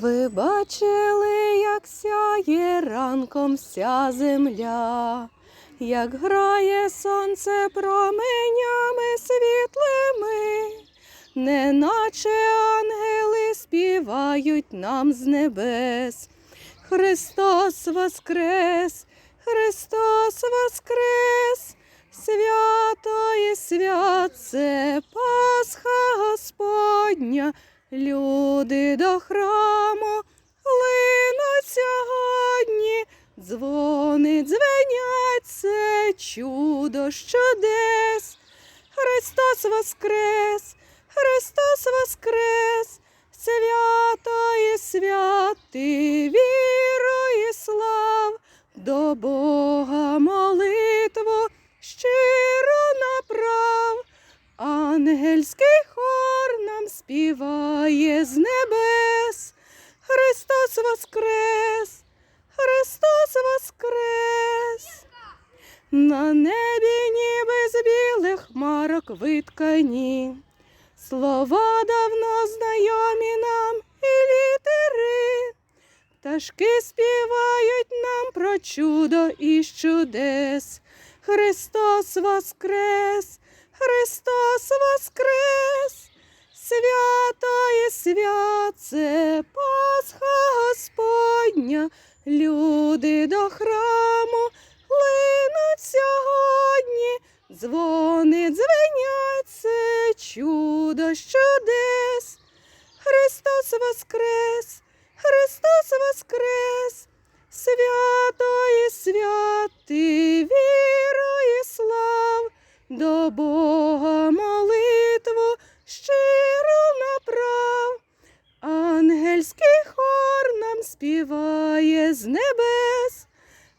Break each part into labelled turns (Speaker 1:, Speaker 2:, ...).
Speaker 1: Ви бачили, як сяє ранком вся земля, як грає сонце променями світлими, неначе ангели співають нам з небес. Христос воскрес, Христос воскрес, люди до храму линуть сьогодні, дзвони дзвенять це чудо чудес. Христос воскрес, Христос воскрес, свято і святи, співає з небес. Христос воскрес, Христос воскрес. На небі ніби з білих хмарок виткані. Слова давно знайомі нам і літери. Пташки співають нам про чудо і чудес. Христос воскрес, Христос воскрес, свято і свят це Пасха Господня, люди до храму линуть сьогодні, дзвони дзвенять це чудо чудес. Христос воскрес, Христос воскрес, свято і святи, співає з небес.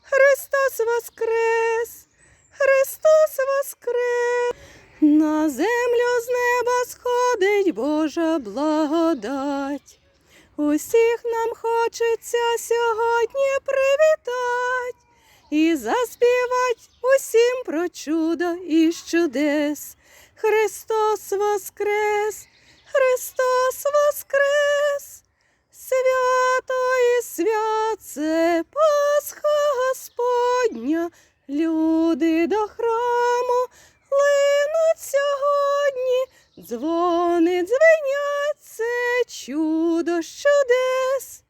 Speaker 1: Христос воскрес, Христос воскрес. На землю з неба сходить Божа благодать. Усіх нам хочеться сьогодні привітать і заспівать усім про чудо і чудес. Христос воскрес, Христос воскрес, свято і свят Пасха Господня, люди до храму линуть сьогодні, дзвони дзвенять це чудо чудес.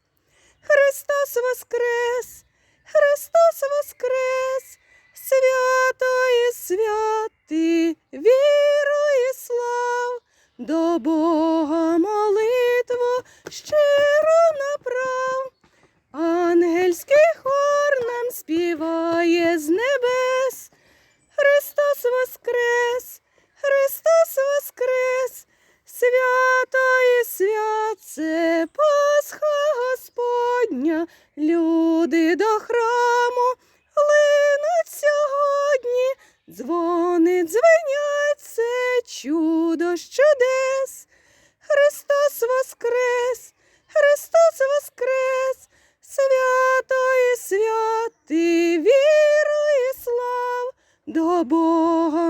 Speaker 1: Христос воскрес, Христос воскрес, свято і святи, віру і слав, до Бога люди до храму линуть сьогодні, дзвони дзвенять це чудо з чудес. Христос воскрес, Христос воскрес, свято і святи, віру і слав, до Бога